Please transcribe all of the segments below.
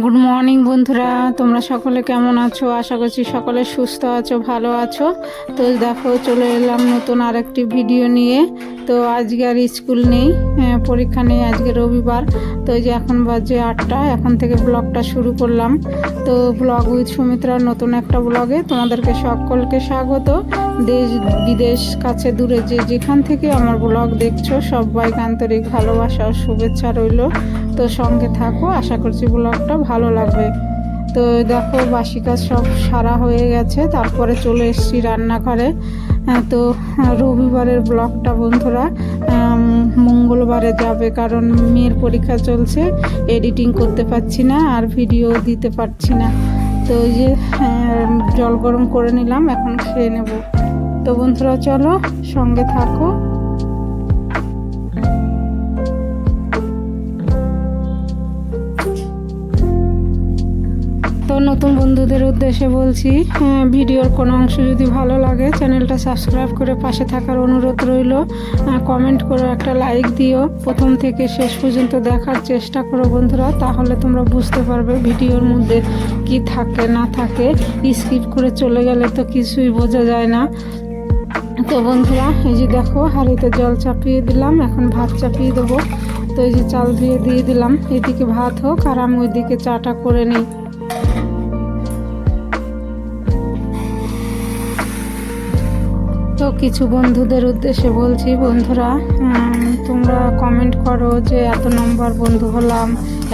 Good morning বন্ধুরা। তোমরা সকলে কেমন আছো? আশা করছি সকলে সুস্থ আছো ভালো আছো। তো দেখো চলে এলাম নতুন আরেকটি ভিডিও নিয়ে। তো আজকে আর স্কুল নেই হ্যাঁ, পরীক্ষা নেই আজকে রবিবার। তো যে এখন বাজে আটটা এখন থেকে ব্লগটা শুরু করলাম। তো ব্লগ উইথ সুমিত্রার নতুন একটা ব্লগে তোমাদেরকে সকলকে স্বাগত। দেশ বিদেশ কাছে দূরে যে যেখান থেকে আমার ব্লগ দেখছ সবাইকে আন্তরিক ভালোবাসা ও শুভেচ্ছা রইল। তো সঙ্গে থাকো আশা করছি ব্লগটা ভালো লাগবে। তো দেখো বাসি কাজ সব সারা হয়ে গেছে। তারপরে চলে এসেছি রান্নাঘরে। তো রবিবারের ব্লগটা বন্ধুরা মঙ্গলবারে যাবে কারণ মেয়ের পরীক্ষা চলছে। এডিটিং করতে পারছি না আর ভিডিও দিতে পারছি না। তো ওই যে জল গরম করে নিলাম, এখন খেয়ে নেব। তো বন্ধুরা, চলো সঙ্গে থাকো। নতুন বন্ধুদের উদ্দেশ্যে বলছি হ্যাঁ, ভিডিওর কোনো অংশ যদি ভালো লাগে চ্যানেলটা সাবস্ক্রাইব করে পাশে থাকার অনুরোধ রইল। কমেন্ট করে একটা লাইক দিও। প্রথম থেকে শেষ পর্যন্ত দেখার চেষ্টা করো বন্ধুরা তাহলে তোমরা বুঝতে পারবে ভিডিওর মধ্যে কি থাকে না থাকে। স্কিপ করে চলে গেলে তো কিছুই বোঝা যায় না। তো বন্ধুরা এই যে দেখো হাঁড়িতে জল চাপিয়ে দিলাম এখন ভাত চাপিয়ে দেবো। তো এই যে চাল দিয়ে দিয়ে দিলাম এদিকে ভাত হোক আর আমি ওইদিকে চাটা করে নিই। কিছু বন্ধুদের উদ্দেশ্যে বলছি, বন্ধুরা তোমরা কমেন্ট করো যে এত নম্বর বন্ধু হলাম,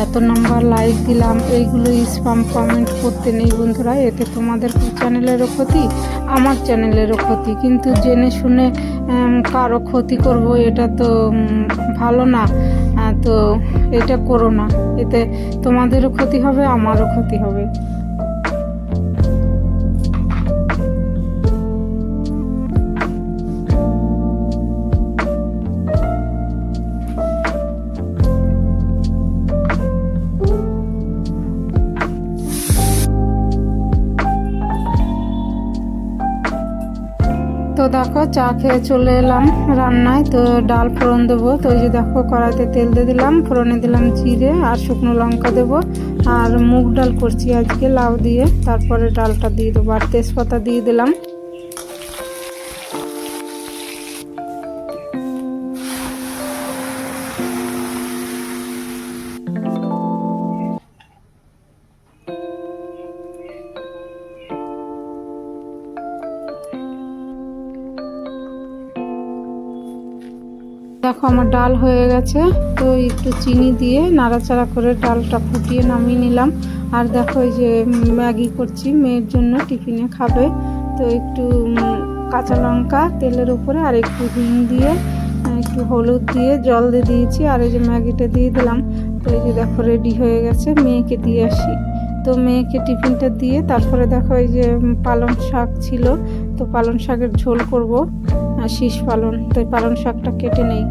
এত নম্বর লাইক দিলাম, এইগুলো স্পাম কমেন্ট করতে নেই বন্ধুরা, এতে তোমাদের চ্যানেলেরও ক্ষতি? আমার চ্যানেলেরও ক্ষতি। কিন্তু জেনে শুনে কারও ক্ষতি করব এটা তো ভালো না। তো এটা করো না। এতে তোমাদেরও ক্ষতি হবে, আমারও ক্ষতি হবে। দেখো, চা খেয়ে চলে এলাম রান্নায়। তো ডাল ফোড়ন দেবো। তো ওই যে দেখো, কড়াইতে তেল দিয়ে দিলাম, ফোড়নে দিলাম জিরে আর শুকনো লঙ্কা দেবো। আর মুগ ডাল করছি আজকে লাউ দিয়ে। তারপরে ডালটা দিয়ে দেবো। আর তেজপাতা দিয়ে দিলাম। দেখো আমার ডাল হয়ে গেছে, তো একটু চিনি দিয়ে নাড়াচাড়া করে ডালটা ফুটিয়ে নামিয়ে নিলাম। আর দেখো এই যে ম্যাগি করছি, মেয়ের জন্য টিফিনে খাবে। তো একটু কাঁচা লঙ্কা তেলের উপরে আর একটু হিং দিয়ে, একটু হলুদ দিয়ে জল দিয়ে দিয়েছি, আর এই যে ম্যাগিটা দিয়ে দিলাম। তো এই যে দেখো রেডি হয়ে গেছে, মেয়েকে দিয়ে আসি। তো মেয়েকে টিফিনটা দিয়ে তারপরে দেখো এই যে পালং শাক ছিল, তো পালং শাকের ঝোল করব শীষ পালন তো পালং শাকটা কেটে নেই।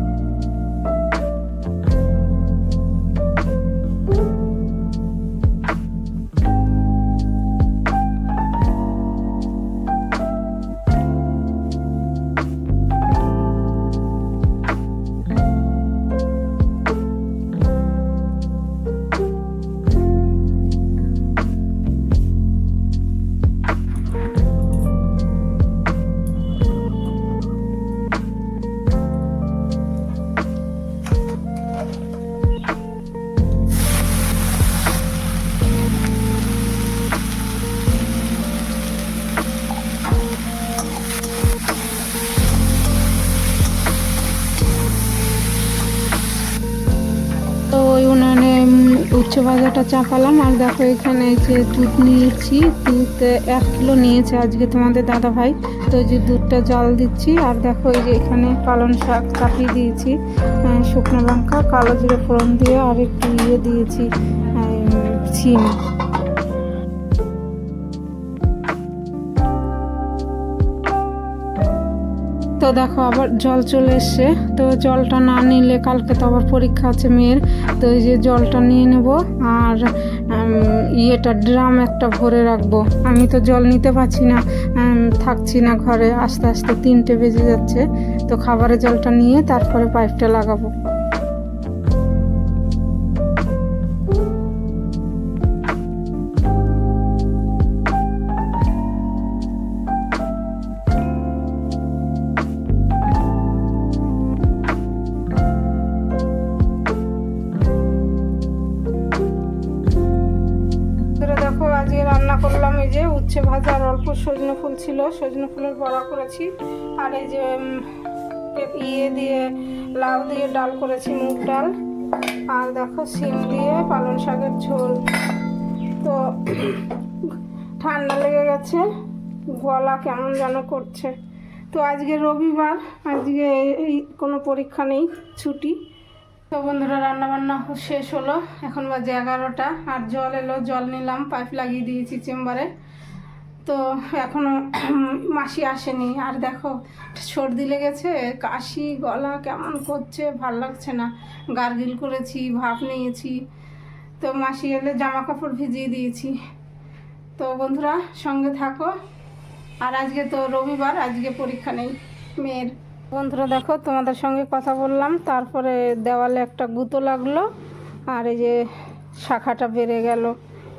ভাজাটা চাপালাম। আর দেখো, এখানে যে দুধ নিয়েছি। দুধ, এক কিলো নিয়েছে আজকে তোমাদের দাদা ভাই। তো যে দুধটা জল দিচ্ছি। আর দেখো, এই যে এখানে পালন শাক চাপিয়ে দিয়েছি শুকনো লঙ্কা, কালো জিরে ফোড়ন দিয়ে, আর একটু ইয়ে দিয়েছি সিম তো দেখো আবার জল চলে এসছে। তো জলটা না নিলে কালকে তো আবার পরীক্ষা আছে মেয়ের। তো এই যে জলটা নিয়ে নেব আর ইয়েটা ড্রাম একটা ভরে রাখব। আমি তো জল নিতে পারছি না থাকছি না ঘরে। আস্তে আস্তে তিনটে বেজে যাচ্ছে। তো খাবারের জলটা নিয়ে তারপরে পাইপটা লাগাবো। করলাম এই যে উচ্ছে ভাজা আর অল্প সজনে ফুল ছিল। সজনে ফুলের বড়া করেছি। আর এই যে ইয়ে দিয়ে, লাউ দিয়ে ডাল করেছি মুগ ডাল। আর দেখো সিম দিয়ে পালং শাকের ঝোল। তো ঠান্ডা লেগে গেছে। গলা কেমন যেন করছে। তো আজকে রবিবার, আজকে এই কোনো পরীক্ষা নেই, ছুটি। তো বন্ধুরা রান্না বান্না শেষ হলো। এখন বাজে এগারোটা, আর জল এলো, জল নিলাম, পাইপ লাগিয়ে দিয়েছি চেম্বারে। তো এখনও মাসি আসেনি। আর দেখো সর্দি লেগেছে, কাশি, গলা কেমন করছে, ভালো লাগছে না। গার্গিল করেছি, ভাপ নিয়েছি। তো মাসি এলে জামা কাপড় ভিজিয়ে দিয়েছি। তো বন্ধুরা, সঙ্গে থাকো। আর আজকে তো রবিবার, আজকে পরীক্ষা নেই, মেয়ের। বন্ধুরা দেখো, তোমাদের সঙ্গে কথা বললাম। তারপরে দেওয়ালে একটা গুঁতো লাগল, আর এই যে শাখাটা বেড়ে গেল।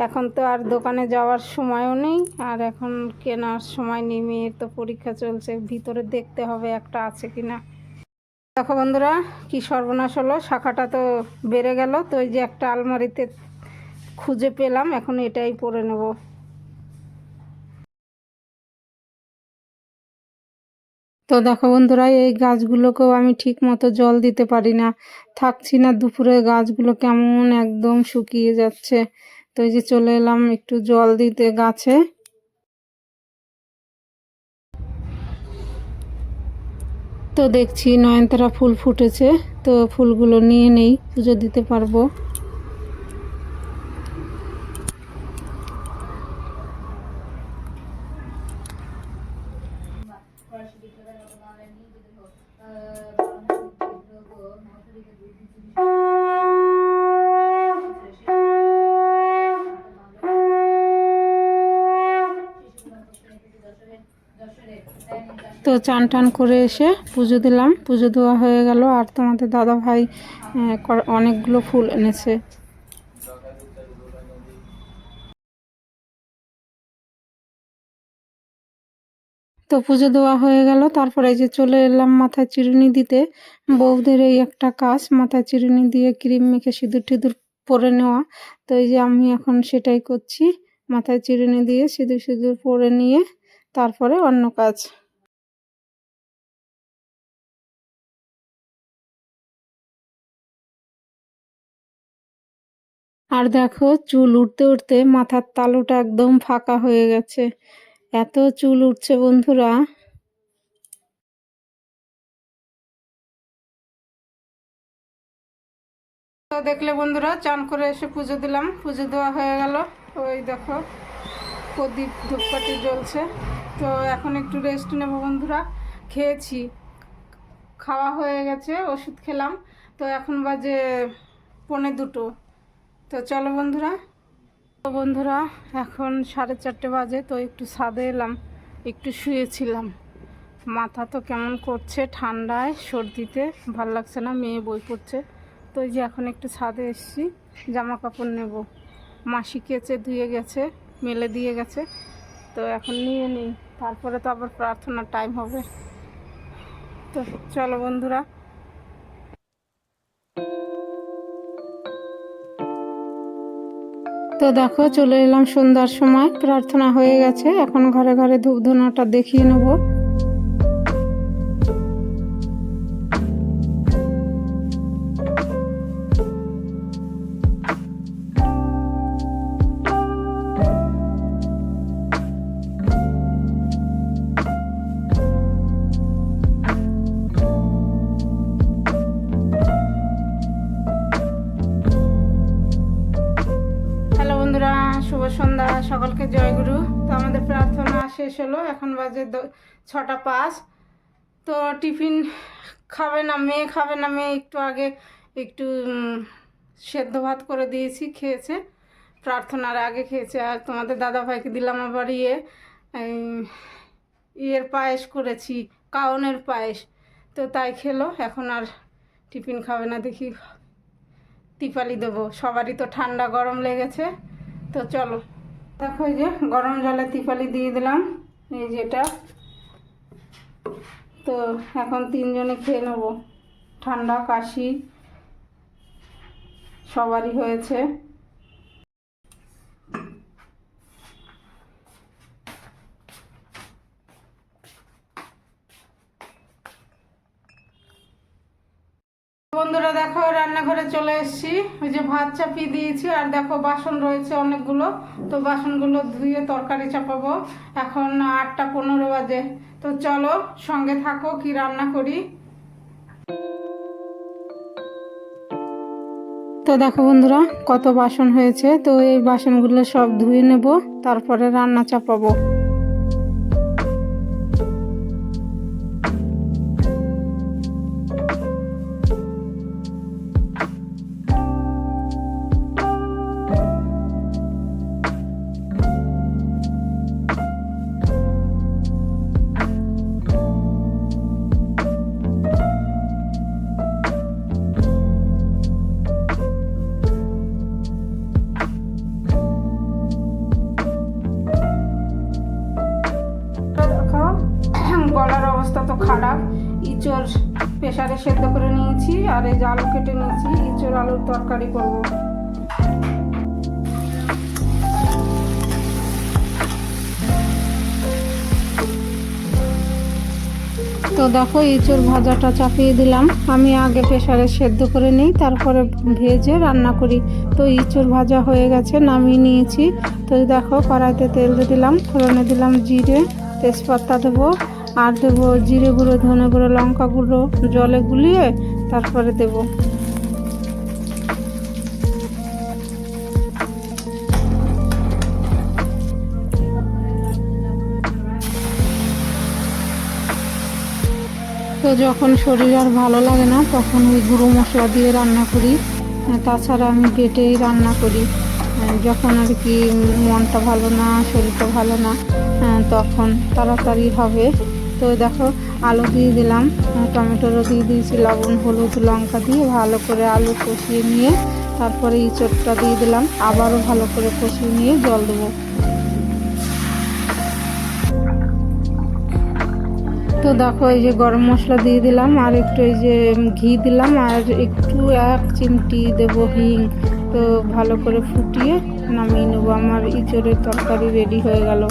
এখন তো আর দোকানে যাওয়ার সময়ও নেই, আর এখন কেনার সময় নেই মেয়ের তো পরীক্ষা চলছে, ভিতরে দেখতে হবে একটা আছে কি না দেখো বন্ধুরা, কি সর্বনাশ হলো, শাখাটা তো বেড়ে গেল, তো এই যে একটা আলমারিতে খুঁজে পেলাম, এখন এটাই পরে নেব। তো দেখো বন্ধুরা, এই গাছগুলোকেও আমি ঠিক মতো জল দিতে পারি না। থাকছি না দুপুরে, গাছগুলো কেমন একদম শুকিয়ে যাচ্ছে। তো এই যে চলে এলাম একটু জল দিতে গাছে। তো দেখছি নয়নতারা ফুল ফুটেছে, তো ফুলগুলো নিয়ে নেই, পুজো দিতে পারব। তো চান টান করে এসে পুজো দিলাম। পুজো দেওয়া হয়ে গেল আর তোমাদের দাদা ভাই অনেকগুলো ফুল এনেছে। তো পুজো দেওয়া হয়ে গেল। তারপরে যে চলে এলাম মাথায় চিরুনি দিতে। বৌদের এই একটা কাজ, মাথায় চিরুনি দিয়ে ক্রিম মেখে সিঁদুর টিঁদুর পরে নেওয়া। তো এই যে আমি এখন সেটাই করছি। মাথায় চিরুনি দিয়ে সিঁদুর সিঁদুর পরে নিয়ে তারপরে অন্য কাজ। আর দেখো চুল উঠতে উঠতে মাথার তালুটা একদম ফাঁকা হয়ে গেছে। এত চুল উঠছে বন্ধুরা। তো দেখলে বন্ধুরা, চান করে এসে পুজো দিলাম। পুজো দেওয়া হয়ে গেল। ওই দেখো, প্রদীপ ধূপকাঠি জ্বলছে। তো এখন একটু রেস্ট নেব বন্ধুরা। খেয়েছি। খাওয়া হয়ে গেছে, ওষুধ খেলাম। তো এখন বাজে পৌনে দুটো। তো চলো বন্ধুরা। তো বন্ধুরা, এখন সাড়ে চারটে বাজে, তো একটু ছাদে এলাম, একটু শুয়েছিলাম। মাথা তো কেমন করছে ঠান্ডায়, সর্দিতে, ভালো লাগছে না, মেয়ে বই পড়ছে। তো যে এখন একটু ছাদে এসেছি জামা কাপড় নেব। মাসি কেচে ধুয়ে গেছে, মেলে দিয়ে গেছে। তো এখন নিয়ে নিই, তারপরে তো আবার প্রার্থনার টাইম হবে। তো চলো বন্ধুরা তো দেখো, চলে এলাম সন্ধ্যার সময়। প্রার্থনা হয়ে গেছে। এখন ঘরে ঘরে ধূপ ধুনাটা দেখিয়ে নেব। শেষ হলো, এখন বাজে ছটা পাঁচ। তো টিফিন খাবে না, মেয়ে খাবে না, মেয়ে একটু আগে একটু সেদ্ধ ভাত করে দিয়েছি, খেয়েছে। প্রার্থনার আগে খেয়েছে, আর তোমাদের দাদা ভাইকে দিলাম আবার ইয়ে ইয়ের পায়েস করেছি কাউনের পায়েস। তো তাই খেলো, এখন আর টিফিন খাবে না, দেখি তিপালি দেবো। সবারই তো ঠান্ডা গরম লেগেছে। তো চলো। দেখো এই যে গরম জলে তিপালি দিয়ে দিলাম, এই যেটা তো এখন তিনজনে খেয়ে নেব। ঠান্ডা, কাশি, সবারই হয়েছে। বন্ধুরা দেখো, রান্নাঘরে চলে এসেছি। ওই যে ভাত চাপিয়ে দিয়েছি, আর দেখো বাসন রয়েছে অনেকগুলো। তো বাসনগুলো ধুয়ে তরকারি চাপাবো। এখন আটটা পনেরো বাজে। তো চলো, সঙ্গে থাকো, কি রান্না করি। তো দেখো বন্ধুরা, কত বাসন হয়েছে। তো এই বাসনগুলো সব ধুয়ে নেব, তারপরে রান্না চাপাবো। ইঁচড় প্রেসারে সেদ্ধ করে নিয়েছি, আর এই যে আলু কেটে নিয়েছি, ইঁচড় আলুর তরকারি করব। তো দেখো, ইঁচড় ভাজাটা চাপিয়ে দিলাম। আমি আগে প্রেসারে সেদ্ধ করে নিই, তারপরে ভেজে রান্না করি। তো ইঁচড় ভাজা হয়ে গেছে, নামিয়ে নিয়েছি। তো দেখো, কড়াইতে তেল দিয়ে দিলাম, ফোড়নে দিলাম জিরে, তেজপাতা দেবো। আর দেবো জিরে গুঁড়ো, ধনে গুঁড়ো, লঙ্কা গুঁড়ো, জলে গুলিয়ে তারপরে দেবো। তো যখন শরীর আর ভালো লাগে না, তখন ওই গুঁড়ো মশলা দিয়ে রান্না করি। তাছাড়া আমি বেটেই রান্না করি। যখন আর কি মনটা ভালো না, শরীরটা ভালো না, তখন তাড়াতাড়ি হবে। তো দেখো, আলু দিয়ে দিলাম। টমেটোরও দিয়ে দিয়েছি, লবণ, হলুদ, লঙ্কা দিয়ে ভালো করে আলু কষিয়ে নিয়ে তারপরে ইঁচড়টা দিয়ে দিলাম। আবারও ভালো করে কষিয়ে নিয়ে জল দেবো। তো দেখো, এই যে গরম মশলা দিয়ে দিলাম আর একটু এই যে ঘি দিলাম আর একটু এক চিমটি দেব হিং। তো ভালো করে ফুটিয়ে নামিয়ে নেব। আমার ইঁচড়ের তরকারি রেডি হয়ে গেল।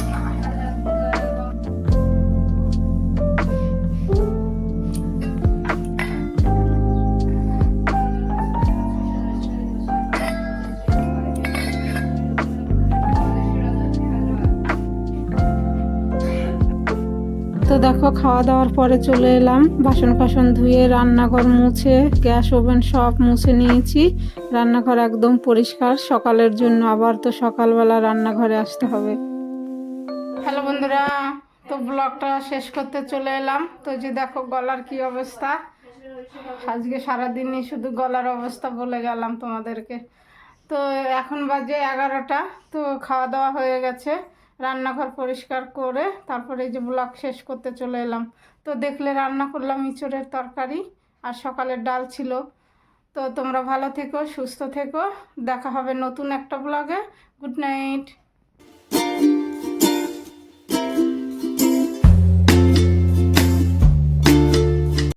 দেখো, খাওয়া দাওয়ার পরে চলে এলাম। বাসন ফাসন ধুয়ে, রান্নাঘর মুছে, গ্যাস ওভেন সব মুছে নিয়েছি। রান্নাঘর একদম পরিষ্কার। সকালের জন্য আবার তো সকালবেলা রান্নাঘরে আসতে হবে। হ্যালো বন্ধুরা, তো ব্লগটা শেষ করতে চলে এলাম। তো যে দেখো, গলার কি অবস্থা? আজকে সারাদিনই শুধু গলার অবস্থা বলে গেলাম তোমাদেরকে। তো এখন বাজে এগারোটা। তো খাওয়া দাওয়া হয়ে গেছে। রান্নাঘর পরিষ্কার করে তারপরে এই যে ব্লগ শেষ করতে চলে এলাম। তো দেখলে রান্না করলাম ইঁচড়ের তরকারি আর সকালের ডাল ছিল। তো তোমরা ভালো থেকো, সুস্থ থেকো। দেখা হবে নতুন একটা ব্লগে। Good night.